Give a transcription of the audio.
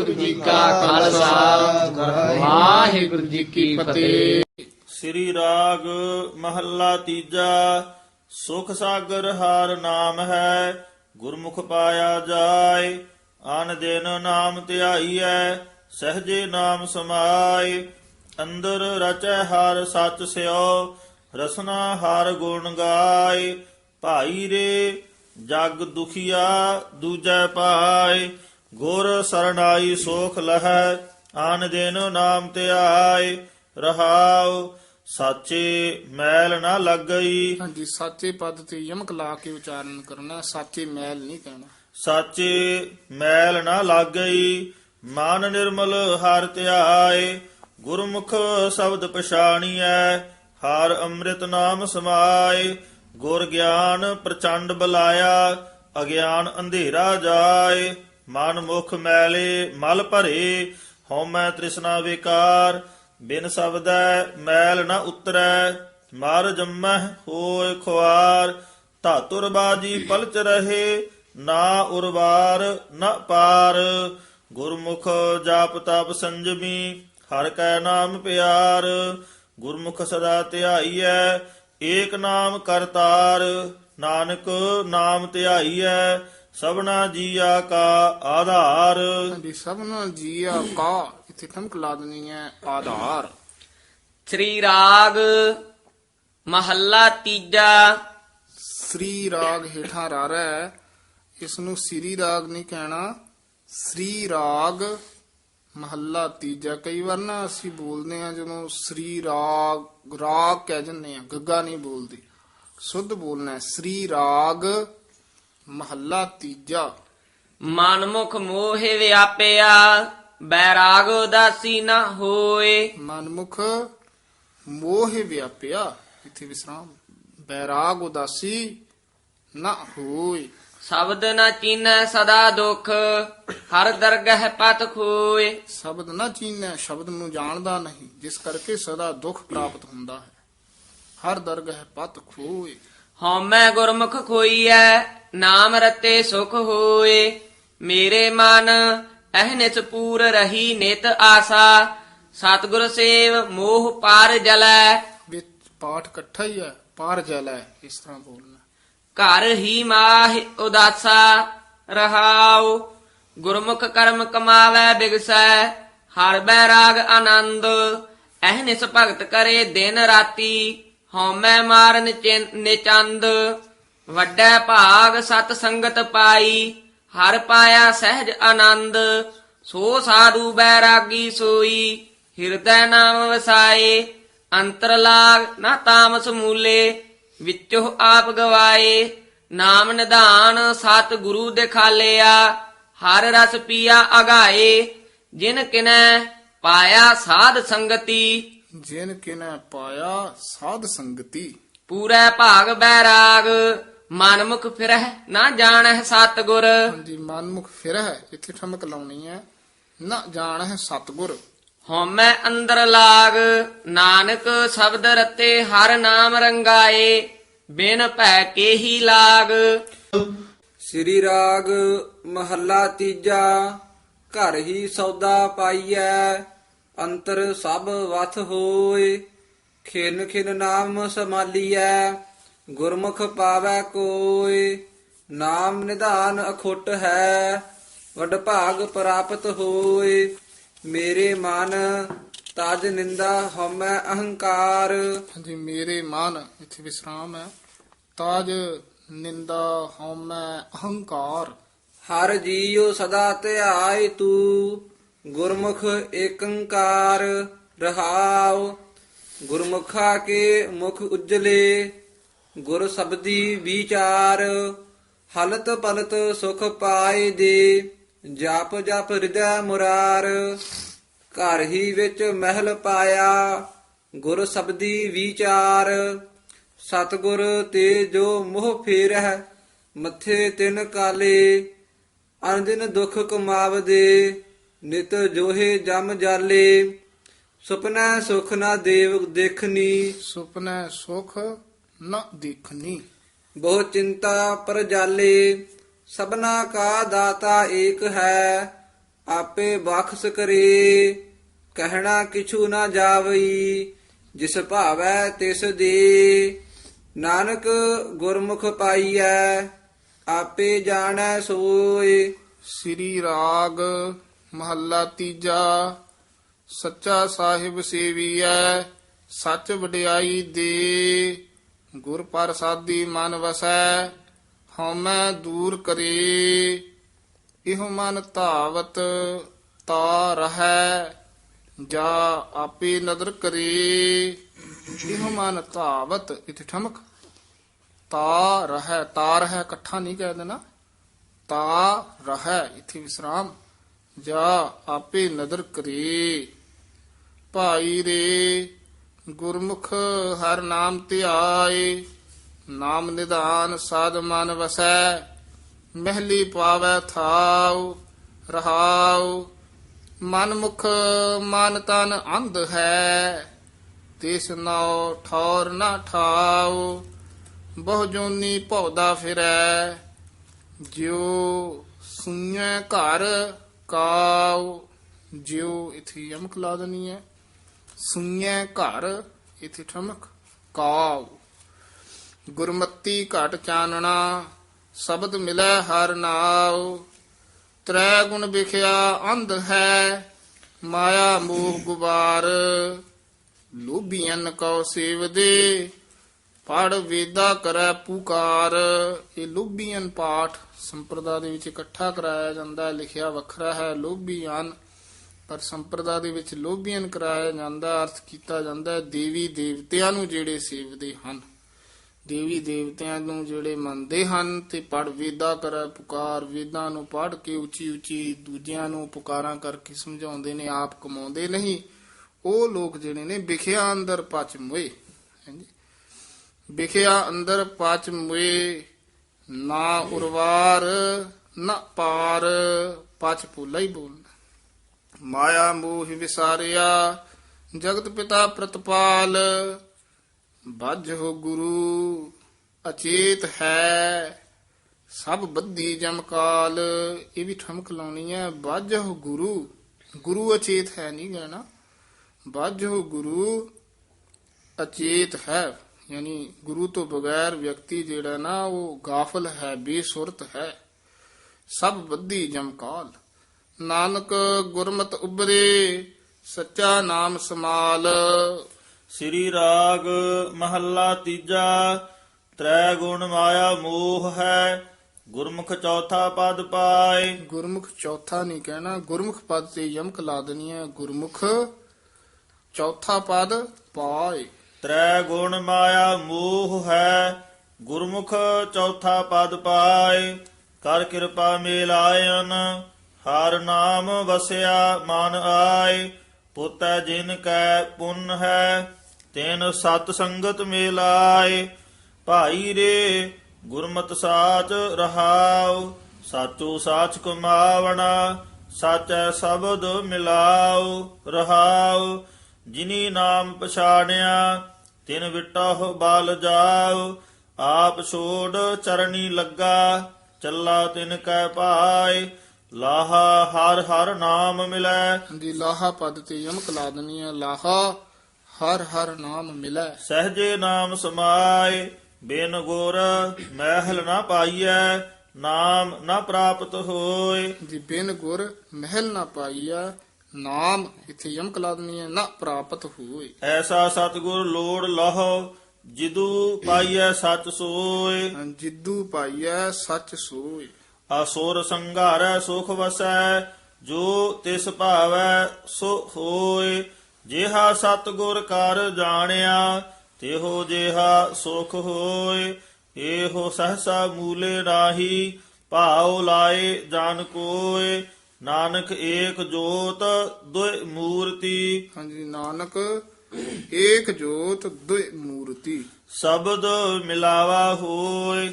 ਵਾਹਿਗੁਰੂ ਜੀ ਕਾ ਖਾਲਸਾ। ਵਾਹਿਗੁਰੂ ਜੀ ਕੀ ਫਤਿਹ। ਸ੍ਰੀ ਰਾਗ ਮਹੱਲਾ ਤੀਜਾ, ਸੁਖ ਸਾਗਰ ਹਾਰ ਨਾਮ ਹੈ, ਗੁਰਮੁਖ ਪਾਇਆ ਜਾਏ ਆਨ ਦਿਨ ਨਾਮ ਧਿਆਈਐ, ਸਹਜੇ ਨਾਮ ਸਮਾਏ, ਅੰਦਰ ਰਚੈ ਹਰ ਸਚ ਸਿਓ, ਰਸਨਾ ਹਰ ਗੁਣ ਗਾਏ, ਭਾਈ ਰੇ ਜਗ ਦੁਖੀਆ ਦੂਜੈ ਪਾਏ ਗੁਰ ਸਰਣਾਈ ਸੋਖ ਲਹੈ ਆਨ ਦਿਨ ਨਾਮ ਧਿਆਏ ਰਹਾਉ ਸਾਚੇ ਮੈਲ ਨਾ ਲੱਗਈ। ਹਾਂਜੀ ਸਾਚੇ ਪਦ ਤੇ ਯਮਕ ਲਾ ਕੇ ਉਚਾਰਨ ਕਰਨਾ ਸਾਚੇ ਮੈਲ ਨਹੀਂ ਕਹਿਣਾ। ਸਾਚੇ ਮੈਲ ਨਾ ਲੱਗਈ ਮਨ ਨਿਰਮਲ ਹਰ ਧਿਆਏ ਗੁਰਮੁਖ ਸ਼ਬਦ ਪਛਾਣੀਐ ਹਰ ਅੰਮ੍ਰਿਤ ਨਾਮ ਸਮਾਏ ਗੁਰ ਗਿਆਨ ਪ੍ਰਚੰਡ ਬਲਾਇਆ ਅਗਿਆਨ ਅੰਧੇਰਾ ਜਾਏ। ਮਨ ਮੁਖ ਮੈਲੇ ਮਲ ਭਰੇ ਹਉਮੈ ਤ੍ਰਿਸ਼ਨਾ ਵਿਕਾਰ। ਬਿਨ ਸਬਦੈ ਮੈਲ ਨ ਉਤਰੈ, ਮਰ ਜੰਮਹਿ ਹੋਇ ਖੁਆਰ। ਧਾਤੁਰ ਬਾਜੀ ਪਲਚ ਰਹੇ, ਨਾ ਉਰਵਾਰ ਨ ਪਾਰ। ਗੁਰਮੁਖ ਜਾਪ ਤਪ ਸੰਜਮੀ, ਹਰ ਕੈ ਨਾਮ ਪਿਆਰ। ਗੁਰਮੁਖ ਸਦਾ ਧਿਆਈਐ, ਏਕ ਨਾਮ ਕਰਤਾਰ। ਨਾਨਕ ਨਾਮ ਧਿਆਈਐ ਸਭਨਾ ਜੀਆ ਕਾ ਆਧਾਰ। ਹਾਂਜੀ ਸਭਨਾ ਜੀਆ ਕਾ ਇੱਥੇ ਠਮਕ ਲਾ ਦੇਣੀ ਹੈ ਆਧਾਰ। ਸ੍ਰੀ ਰਾਗ ਮਹੱਲਾ ਤੀਜਾ। ਸ੍ਰੀ ਰਾਗ ਹੇਠਾਂ ਰਾਰਾ ਇਸ ਨੂੰ ਸ੍ਰੀ ਰਾਗ ਨਹੀਂ ਕਹਿਣਾ ਸ੍ਰੀ ਰਾਗ ਮਹੱਲਾ ਤੀਜਾ। ਕਈ ਵਾਰ ਨਾ ਅਸੀਂ ਬੋਲਦੇ ਆ ਜਦੋਂ ਸ੍ਰੀ ਰਾਗ ਰਾਗ ਕਹਿ ਜੰਨੇ ਆ ਗੱਗਾ ਨਹੀਂ ਬੋਲਦੇ। ਸੁੱਧ ਬੋਲਣਾ ਹੈ ਸ੍ਰੀ ਰਾਗ ਮਹੱਲਾ ਤੀਜਾ। ਮਨਮੁਖ ਮੋਹਿ ਵਿਆਪਿਆ ਬੈਰਾਗ ਉਦਾਸੀ ਨਾ ਹੋਏ। ਮਨਮੁਖ ਮੋਹ ਵਿਆਪਿਆ ਇੱਥੇ ਵਿਸਰਾਮ। ਬੈਰਾਗ ਉਦਾਸੀ ਨਾ ਹੋਏ। ਸ਼ਬਦ ਨਾ ਚੀਨੈ ਸਦਾ ਦੁਖ ਹਰ ਦਰਗਹ ਪਤ ਖੋਏ। ਸ਼ਬਦ ਨਾ ਚੀਨੈ ਸ਼ਬਦ ਨੂੰ ਜਾਣਦਾ ਨਹੀਂ ਜਿਸ ਕਰਕੇ ਸਦਾ ਦੁੱਖ ਪ੍ਰਾਪਤ ਹੁੰਦਾ ਹੈ। ਹਰ ਦਰਗਹ ਪਤ ਖੋਏ। ਹਉਮੈ ਗੁਰਮੁਖ ਖੋਈਐ ਨਾਮ ਰਤੇ ਸੁਖ ਹੋਏ। ਮੇਰੇ ਮਨ ਅਹਨਿਸ ਪੂਰ ਰਹੀ ਨਿਤ ਆਸਾ। ਸਤਿਗੁਰ ਸੇਵ ਮੋਹ ਪਾਰ ਜਲੈ। ਵਿੱਚ ਪਾਠ ਇਕੱਠਾ ਹੀ ਹੈ ਪਾਰ ਜਲ ਇਸ ਤਰ੍ਹਾਂ ਬੋਲਣਾ। ਘਰ ਹੀ ਮਾਹਿ ਉਦਾਸਾ ਰਹਾਉ। ਗੁਰਮੁਖ ਕਰਮ ਕਮਾਵੈ ਬਿਗਸੈ ਹਰ ਬੈਰਾਗ ਆਨੰਦ। ਅਹਨਿਸ ਭਗਤ ਕਰੇ ਦਿਨ ਰਾਤੀ ਹਉਮੈ ਮਾਰਨ ਨਿਚੰਦ ਵੱਡਾ ਭਾਗ ਸਤ ਸੰਗਤ ਪਾਈ ਹਰ ਪਾਇਆ ਸਹਿਜ ਆਨੰਦ ਸੋ ਸਾਧੂ ਬੈਰਾਗੀ ਸੋਈ ਹਿਰਦੈ ਨਾਮ ਵਸਾਏ ਅੰਤਰ ਲਾਗ ਨਾ ਤਾਮਸ ਮੂਲੇ ਵਿੱਚੋਂ ਆਪ ਗਵਾਏ ਨਾਮ ਨਿਧਾਨ ਸਤ ਗੁਰੂ ਦਿਖਾਲਿਆ ਹਰ ਰਸ ਪੀਆ ਅਗਾਏ ਜਿਨ ਕਿਨੈ ਪਾਇਆ ਸਾਧ ਸੰਗਤੀ। ਜਿਨ ਕਿਨੈ ਪਾਇਆ ਸਾਧ ਸੰਗਤੀ। ਪੂਰਾ ਭਾਗ ਬੈਰਾਗ ਮਨਮੁਖ ਫਿਰਹਿ ਨਾ ਜਾਣਹਿ ਸਤਗੁਰ। ਹਾਂਜੀ ਮਨਮੁਖ ਫਿਰ ਹੈ ਇੱਥੇ ਠਮਕ ਲਾਉਣੀ ਹੈ ਨਾ ਜਾਣ ਹੈ ਸਤਗੁਰ। ਹਉਮੈ ਅੰਦਰ ਲਾਗ ਨਾਨਕ ਸ਼ਬਦ ਰਤੇ ਹਰ ਨਾਮ ਰੰਗਾਏ ਬਿਨ ਭੈ ਕੇ ਹੀ ਲਾਗ। ਸ੍ਰੀ ਰਾਗ ਮਹੱਲਾ ਤੀਜਾ ਘਰ ਹੀ ਸੌਦਾ ਪਾਈਐ ਅੰਤਰ ਸਭ ਵਥ ਹੋਏ ਖਿਨ ਖਿਨ ਨਾਮ ਸਮਾਲੀਐ। ਗੁਰਮੁਖ ਪਾਵੈ ਕੋਇ ਨਾਮ ਨਿਧਾਨ ਅਖੁੱਟ ਹੈ ਵਡ ਭਾਗ ਪ੍ਰਾਪਤ ਹੋਏ ਮੇਰੇ ਮਨ ਤਜ ਨਿੰਦਾ ਹਉਮੈ ਅਹੰਕਾਰ। ਹਾਂਜੀ ਮੇਰੇ ਮਨ ਇੱਥੇ ਵਿਸਰਾਮ ਹੈ। ਤਾਜ ਨਿੰਦਾ ਹਉਮੈ ਅਹੰਕਾਰ। ਹਰ ਜੀਉ ਸਦਾ ਧਿਆਇ ਤੂ ਗੁਰਮੁਖ ਏਕੰਕਾਰ ਰਹਾਉ। ਗੁਰਮੁਖਾ ਕੇ ਮੁਖ ਉਜਲੇ ਗੁਰ ਸਬਦੀ ਵਿਚਾਰ, ਹਲਤ ਪਲਤ ਸੁਖ ਪਾਏ ਦੇ, ਜਪ ਜਪ ਹਿਰਦੈ ਮੁਰਾਰ, ਘਰ ਹੀ ਵਿੱਚ ਮਹਿਲ ਪਾਇਆ, ਗੁਰ ਸਬਦੀ ਵਿਚਾਰ, ਸਤਗੁਰ ਤੇ ਜੋ ਮੋਹ ਫੇਰਹਿ, ਮੱਥੇ ਤਿਨ ਕਾਲੇ ਅਨਦਿਨ ਦੁਖ ਕਮਾਵਦੇ, ਨਿਤ ਜੋਹੇ ਜਮ ਜਾਲੇ, ਸੁਪਨਾ ਸੁਖ ਨਾ ਦੇਵ ਦੇਖਨੀ। ਸੁਪਨੈ ਸੁਖ ਨ ਦੇਖਨੀ ਬਹੁ ਚਿੰਤਾ ਪਰ ਜਾਲੇ ਸਬਨਾ ਕਾ ਦਾਤਾ ਏਕ ਹੈ ਆਪੇ ਬਖਸ਼ ਕਰੇ। ਕਹਿਣਾ ਕਿਛੂ ਨਾ ਜਾਵਈ ਜਿਸ ਭਾਵੈ ਤਿਸ ਦੇ। ਨਾਨਕ ਗੁਰਮੁਖ ਪਾਈਐ ਆਪੇ ਜਾਣੈ ਸੋਏ। ਸ੍ਰੀ ਰਾਗ ਮਹੱਲਾ ਤੀਜਾ ਸੱਚਾ ਸਾਹਿਬ ਸੇਵੀਐ ਸੱਚ ਵਡਿਆਈ ਦੇ। ਗੁਰ ਪ੍ਰਸਾਦੀ ਮਨ ਵਸੈ, ਹਉਮੈ ਦੂਰ ਕਰੇ। ਇਹੋ ਮਨ ਧਾਵਤ, ਤਾ ਰਹੈ, ਜਾ ਆਪੇ ਨਦਰ ਕਰੇ। ਇਹੋ ਮਨ ਧਾਵਤ, ਇਥੇ ਠਮਕ। ਤਾ ਰਹੈ ਤਾ ਰਹੈ ਇਕੱਠਾ ਨਹੀਂ ਕਹਿ ਦੇਣਾ। ਤਾ ਰਹੈ, ਇਥੇ ਵਿਸਰਾਮ। ਜਾ ਆਪੇ ਨਦਰ ਕਰੇ। ਭਾਈ ਰੇ ਗੁਰਮੁਖ ਹਰ ਨਾਮ ਧਿਆਏ, ਨਾਮ ਨਿਧਾਨ ਸਾਧ ਮਨ ਵਸੈ, ਮਹਿਲੀ ਪਾਵੈ ਥਾਉ, ਰਹਾਉ। ਮਨ ਮੁਖ ਮਨ ਤਨ ਅੰਧ ਹੈ, ਤਿਸ ਨਾਉ ਠੌਰ ਨਾ ਠਾਉ। ਬਹੁ ਜੋਨੀ ਭਉਦਾ ਫਿਰੈ, ਜਿਉ ਸੁਣੈ ਘਰ ਕਾਉ। ਜਿਉ ਇਥੇ ਯਮਕ ਲਾ ਦਨੀ ਹੈ। ਸੁਣੈ ਘਰ, ਇਥੇ ਠਮਕ, ਕਾਉ। ਗੁਰਮਤੀ ਘਟ ਚਾਨਣਾ, ਸ਼ਬਦ ਮਿਲੈ ਹਰ ਨਾਉ। ਤ੍ਰੈ ਗੁਣ ਵਿਖਿਆ ਅੰਧ ਹੈ, ਮਾਇਆ ਮੋਹ ਗੁਬਾਰ। ਲੋਭੀਆਂ ਕਉ ਸੇਵਦੇ ਪੜ ਵੇਦਾ ਕਰੈ ਪੁਕਾਰ। ਇਹ ਲੋਭੀਆਂ ਪਾਠ ਸੰਪਰਦਾ ਦੇ ਵਿੱਚ ਇਕੱਠਾ ਕਰਾਇਆ ਜਾਂਦਾ ਹੈ, ਲਿਖਿਆ ਵੱਖਰਾ ਹੈ ਲੋਭੀਆਂ ਪਰ ਸੰਪਰਦਾ ਦੇ ਵਿੱਚ ਲੋਭੀਆਂ ਕਰਾਇਆ ਜਾਂਦਾ, ਅਰਥ ਕੀਤਾ ਜਾਂਦਾ ਦੇਵੀ ਦੇਵਤਿਆਂ ਨੂੰ ਜਿਹੜੇ ਸੇਵਦੇ ਹਨ। ਦੇਵੀ ਦੇਵਤਿਆਂ ਨੂੰ ਜਿਹੜੇ ਮੰਨਦੇ ਹਨ ਤੇ ਪੜ ਵੇਦਾ ਕਰੈ, ਪੁਕਾਰ ਵੇਦਾਂ ਨੂੰ ਪੜ ਕੇ ਉੱਚੀ ਉੱਚੀ ਦੂਜਿਆਂ ਨੂੰ ਪੁਕਾਰਾਂ ਕਰਕੇ ਸਮਝਾਉਂਦੇ ਨੇ, ਆਪ ਕਮਾਉਂਦੇ ਨਹੀਂ। ਉਹ ਲੋਕ ਜਿਹੜੇ ਨੇ ਵਿਖਿਆ ਅੰਦਰ ਪਚ ਮੋਏ ਹਾਂਜੀ। ਵਿਖਿਆ ਅੰਦਰ ਪਚ ਮੋਏ ਨਾ ਉਰਵਾਰ, ਨਾ ਪਾਰ, ਪਚ ਪੁੱਲਾ ਹੀ ਬੋਲਣਾ। ਮਾਇਆ ਮੋਹ ਵਿਸਾਰਿਆ, ਜਗਤ ਪਿਤਾ ਪ੍ਰਤਪਾਲ, ਬਾਝੋ ਗੁਰੂ ਅਚੇਤ ਹੈ। ਸਭ ਬੱਧੀ ਜਮਕਾਲ ਇਹ ਵੀ ਠਮਕ ਲਾਉਣੀ ਹੈ, ਬਾਝੋ ਗੁਰੂ ਗੁਰੂ ਅਚੇਤ ਹੈ ਨਹੀਂ ਕਹਿਣਾ ਹੋ ਗੁਰੂ ਅਚੇਤ ਹੈ। ਯਾਨੀ ਗੁਰੂ ਤੋਂ ਬਗੈਰ ਵਿਅਕਤੀ ਜਿਹੜਾ ਨਾ, ਉਹ ਗਾਫਲ ਹੈ, ਬੇਸੁਰਤ ਹੈ। ਸਭ ਬੱਧੀ ਜਮਕਾਲ ਨਾਨਕ ਗੁਰਮਤ ਉਬਰੇ ਸੱਚਾ ਨਾਮ ਸਮਾਲ। ਸ੍ਰੀ ਰਾਗ ਮਹੱਲਾ ਤੀਜਾ ਤ੍ਰੈ ਗੁਣ ਮਾਇਆ ਮੋਹ ਹੈ ਗੁਰਮੁਖ ਚੌਥਾ ਪਦ ਪਾਏ। ਗੁਰਮੁਖ ਚੌਥਾ ਨਹੀਂ ਕਹਿਣਾ ਗੁਰਮੁਖ ਪਦ ਤੇ ਯਮਕ ਲਾ ਦੇਣੀ ਹੈ ਗੁਰਮੁਖ ਚੌਥਾ ਪਦ ਪਾਏ। ਤ੍ਰੈ ਗੁਣ ਮਾਇਆ ਮੋਹ ਹੈ ਗੁਰਮੁਖ ਚੌਥਾ ਪਦ ਪਾਏ। ਕਰ ਕਿਰਪਾ ਮੇਲਾਇਨ ਹਰ ਨਾਮ ਵਸਿਆ ਮਨ ਆਏ, ਪੁੱਤੈ ਜਿਨ ਕੈ ਪੁੰਨ ਹੈ, ਤੈਨ ਸਤ ਸੰਗਤ ਮੇਲਾਏ। ਭਾਈ ਰੇ, ਗੁਰਮਤਿ ਸਾਚ ਰਹਾਉ, ਸਾਚੋ ਸਾਚ ਕਮਾਵਣਾ, ਸਾਚੈ ਸ਼ਬਦ ਮਿਲਾਉ, ਰਹਾਉ। ਜਿਨੀ ਨਾਮ ਪਛਾਣਿਆ, ਤਿਨ ਵਿਟਹੁ ਬਾਲ ਜਾਉ। ਆਪ ਛੋੜ ਚਰਣੀ ਲੱਗਾ, ਚੱਲਾ ਤਿਨ ਕੈ ਭਾਏ। ਲਾਹਾ ਹਰ ਹਰ ਨਾਮ ਮਿਲੈ। ਦੀ ਲਾਹਾ ਪਦ ਤੇ ਯਮਕ ਲਾ ਦੇਣੀ ਹੈ ਲਾਹਾ ਹਰ ਹਰ ਨਾਮ ਮਿਲੈ। ਸਹਜੇ ਨਾਮ ਸਮਾਏ ਬਿਨ ਗੁਰ ਮਹਿਲ ਨਾ ਪਾਈਐ ਨਾਮ ਨਾ ਪ੍ਰਾਪਤ ਹੋਏ। ਜੀ ਬਿਨ ਗੁਰ ਮਹਿਲ ਨਾ ਪਾਈਆ ਨਾਮ ਇਥੇ ਯਮਕ ਲਾ ਦੇਣੀ ਹੈ ਨਾ ਪ੍ਰਾਪਤ ਹੋਏ। ਐਸਾ ਸਤਿਗੁਰ ਲੋੜ ਲਹੋ ਜਿਦੂ ਪਾਈਐ ਸਚ ਸੋਏ। ਜਿੱਦੂ ਪਾਈਐ ਸੱਚ ਸੋਏ। ਅਸੁਰ ਸੰਘਾਰੈ ਸੁਖ ਵਸੈ ਜੋ ਤਿਸ ਭਾਵੈ ਸੋ ਹੋਏ। ਜਿਹਾ ਸਤਿਗੁਰ ਕਰ ਜਾਣਿਆ ਤਿਹੋ ਜਿਹਾ ਸੁਖ ਹੋਏ। ਇਹੋ ਸਹਸਾ ਮੂਲੇ ਰਾਹੀ ਭਾਉ ਲਾਏ ਜਨ ਕੋਏ। ਨਾਨਕ ਏਕ ਜੋਤ ਦੁਇ ਮੂਰਤੀ। ਹਾਂਜੀ ਨਾਨਕ ਏਕ ਜੋਤ ਦੁਇ ਮੂਰਤੀ। ਸ਼ਬਦ ਮਿਲਾਵਾ ਹੋਏ।